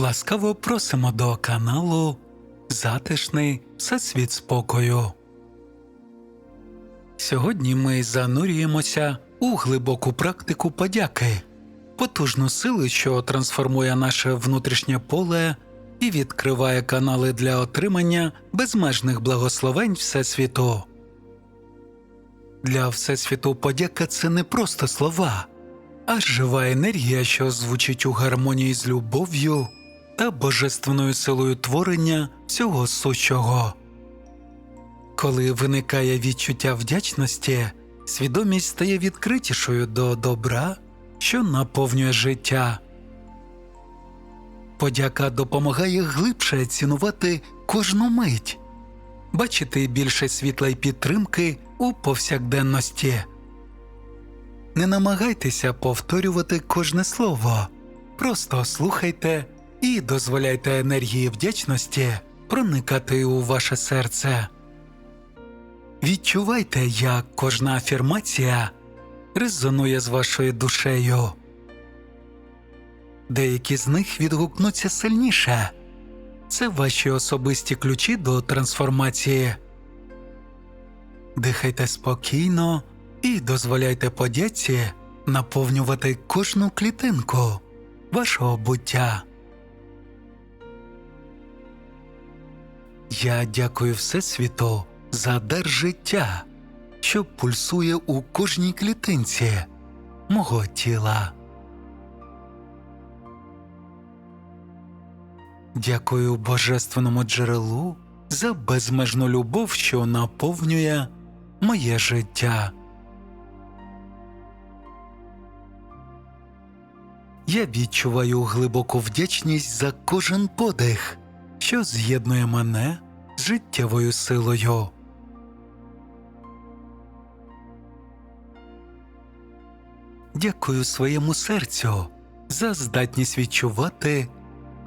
Ласкаво просимо до каналу Затишний Всесвіт спокою. Сьогодні ми занурюємося у глибоку практику подяки, потужну силу, що трансформує наше внутрішнє поле і відкриває канали для отримання безмежних благословень Всесвіту. Для Всесвіту подяка це не просто слова, а жива енергія, що звучить у гармонії з любов'ю та божественною силою творення всього сущого. Коли виникає відчуття вдячності, свідомість стає відкритішою до добра, що наповнює життя. Подяка допомагає глибше цінувати кожну мить, бачити більше світла й підтримки у повсякденності. Не намагайтеся повторювати кожне слово, просто слухайте і дозволяйте енергії вдячності проникати у ваше серце. Відчувайте, як кожна афірмація резонує з вашою душею. Деякі з них відгукнуться сильніше. Це ваші особисті ключі до трансформації. Дихайте спокійно і дозволяйте подяці наповнювати кожну клітинку вашого буття. Я дякую Всесвіту за дар життя, що пульсує у кожній клітинці мого тіла. Дякую Божественному джерелу за безмежну любов, що наповнює моє життя. Я відчуваю глибоку вдячність за кожен подих, що з'єднує мене з життєвою силою. Дякую своєму серцю за здатність відчувати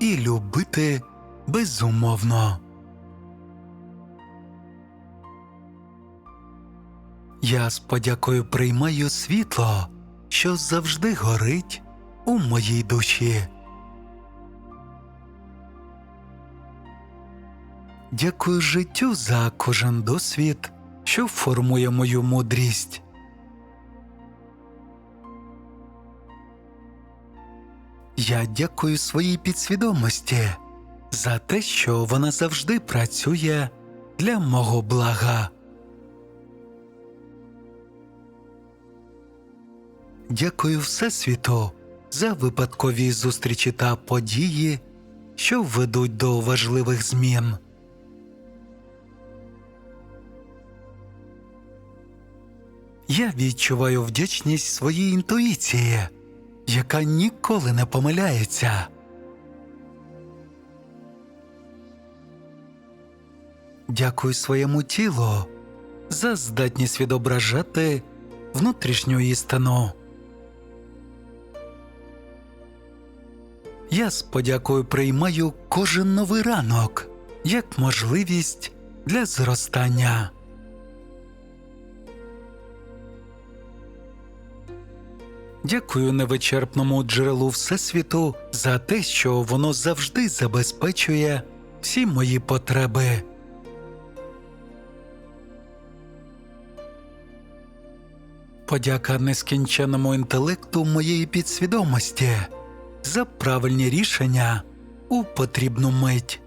і любити безумовно. Я з подякою приймаю світло, що завжди горить у моїй душі. Дякую життю за кожен досвід, що формує мою мудрість. Я дякую своїй підсвідомості за те, що вона завжди працює для мого блага. Дякую Всесвіту за випадкові зустрічі та події, що ведуть до важливих змін. Я відчуваю вдячність своїй інтуїції, яка ніколи не помиляється. Дякую своєму тілу за здатність відображати внутрішню істину. Я з подякою приймаю кожен новий ранок як можливість для зростання. Дякую невичерпному джерелу Всесвіту за те, що воно завжди забезпечує всі мої потреби. Подяка нескінченному інтелекту моєї підсвідомості за правильні рішення у потрібну мить.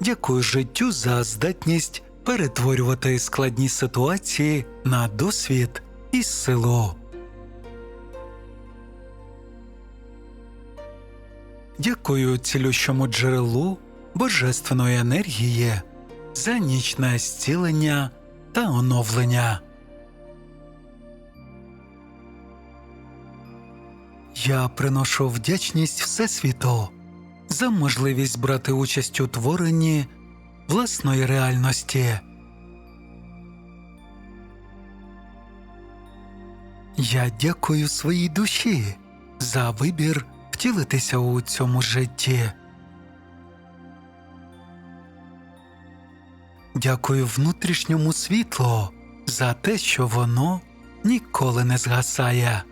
Дякую життю за здатність перетворювати складні ситуації на досвід і силу. Дякую цілющому джерелу божественної енергії за нічне зцілення та оновлення. Я приношу вдячність Всесвіту за можливість брати участь у творенні власної реальності. Я дякую своїй душі за вибір втілитися у цьому житті. Дякую внутрішньому світлу за те, що воно ніколи не згасає.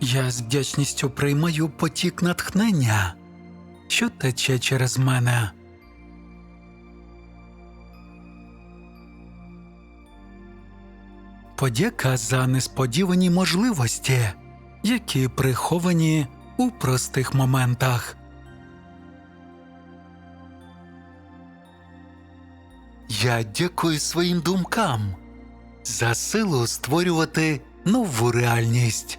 Я з вдячністю приймаю потік натхнення, що тече через мене. Подяка за несподівані можливості, які приховані у простих моментах. Я дякую своїм думкам за силу створювати нову реальність.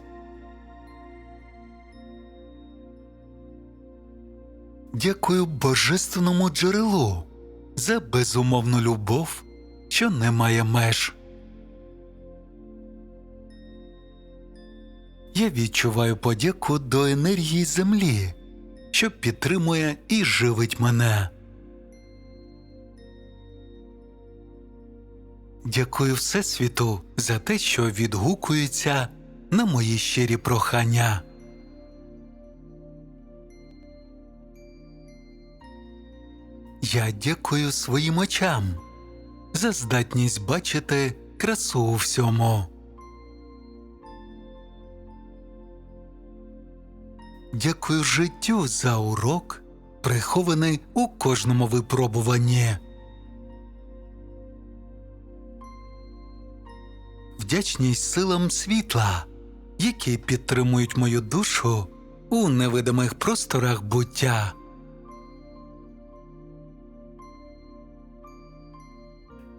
Дякую божественному джерелу за безумовну любов, що не має меж. Я відчуваю подяку до енергії землі, що підтримує і живить мене. Дякую Всесвіту за те, що відгукується на мої щирі прохання. Я дякую своїм очам за здатність бачити красу у всьому. Дякую життю за урок, прихований у кожному випробуванні. Вдячність силам світла, які підтримують мою душу у невидимих просторах буття.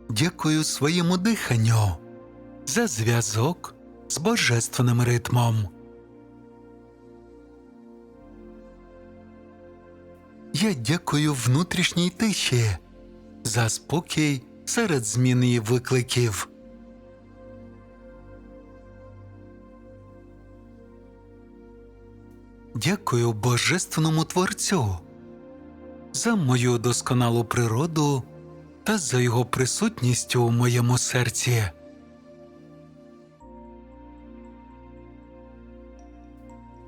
Дякую своєму диханню за зв'язок з божественним ритмом. Я дякую внутрішній тиші за спокій серед змін і викликів. Дякую Божественному Творцю за мою досконалу природу та за його присутність у моєму серці.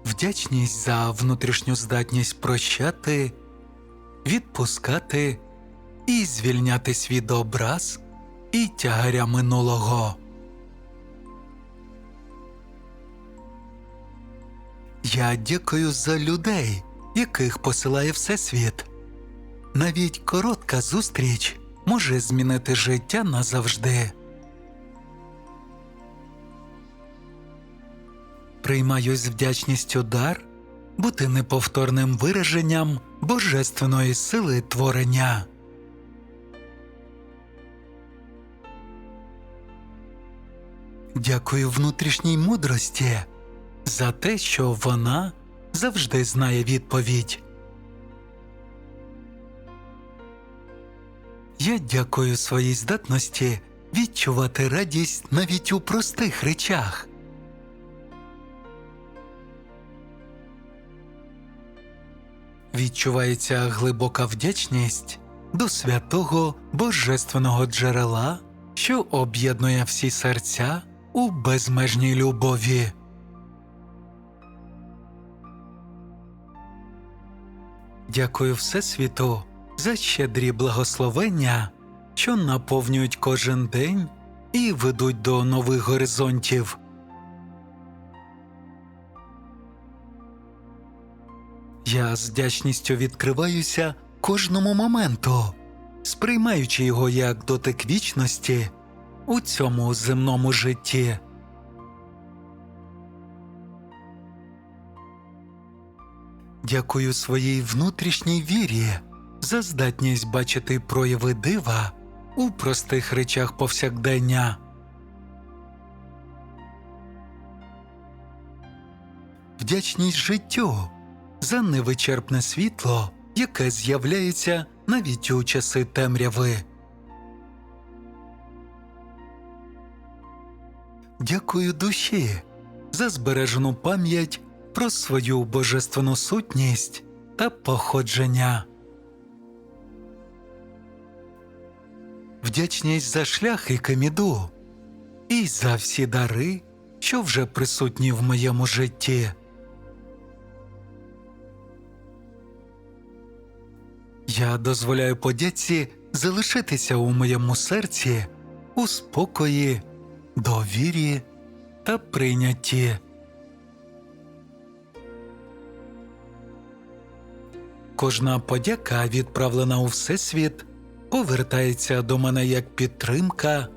Вдячність за внутрішню здатність прощати, відпускати і звільнятись від образ і тягаря минулого. Я дякую за людей, яких посилає Всесвіт. Навіть коротка зустріч може змінити життя назавжди. Приймаю з вдячністю дар бути неповторним вираженням божественної сили творення. Дякую внутрішній мудрості за те, що вона завжди знає відповідь. Я дякую своїй здатності відчувати радість навіть у простих речах. Відчувається глибока вдячність до святого божественного джерела, що об'єднує всі серця у безмежній любові. Дякую Всесвіту за щедрі благословення, що наповнюють кожен день і ведуть до нових горизонтів. Я з вдячністю відкриваюся кожному моменту, сприймаючи його як дотик вічності у цьому земному житті. Дякую своїй внутрішній вірі за здатність бачити прояви дива у простих речах повсякдення. Вдячність життю за невичерпне світло, яке з'являється навіть у часи темряви. Дякую душі за збережену пам'ять про свою божественну сутність та походження. Вдячність за шлях і каміду і за всі дари, що вже присутні в моєму житті. Я дозволяю подяці залишитися у моєму серці у спокої, довірі та прийнятті. Кожна подяка, відправлена у Всесвіт, повертається до мене як підтримка,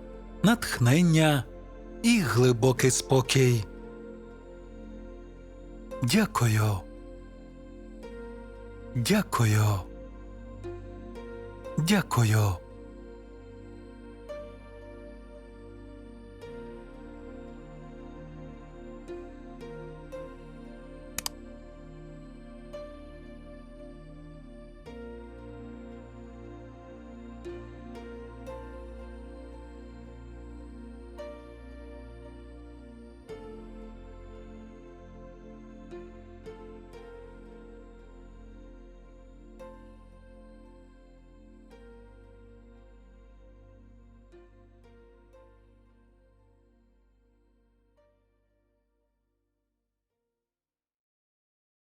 натхнення і глибокий спокій. Дякую. Дякую. Дякую.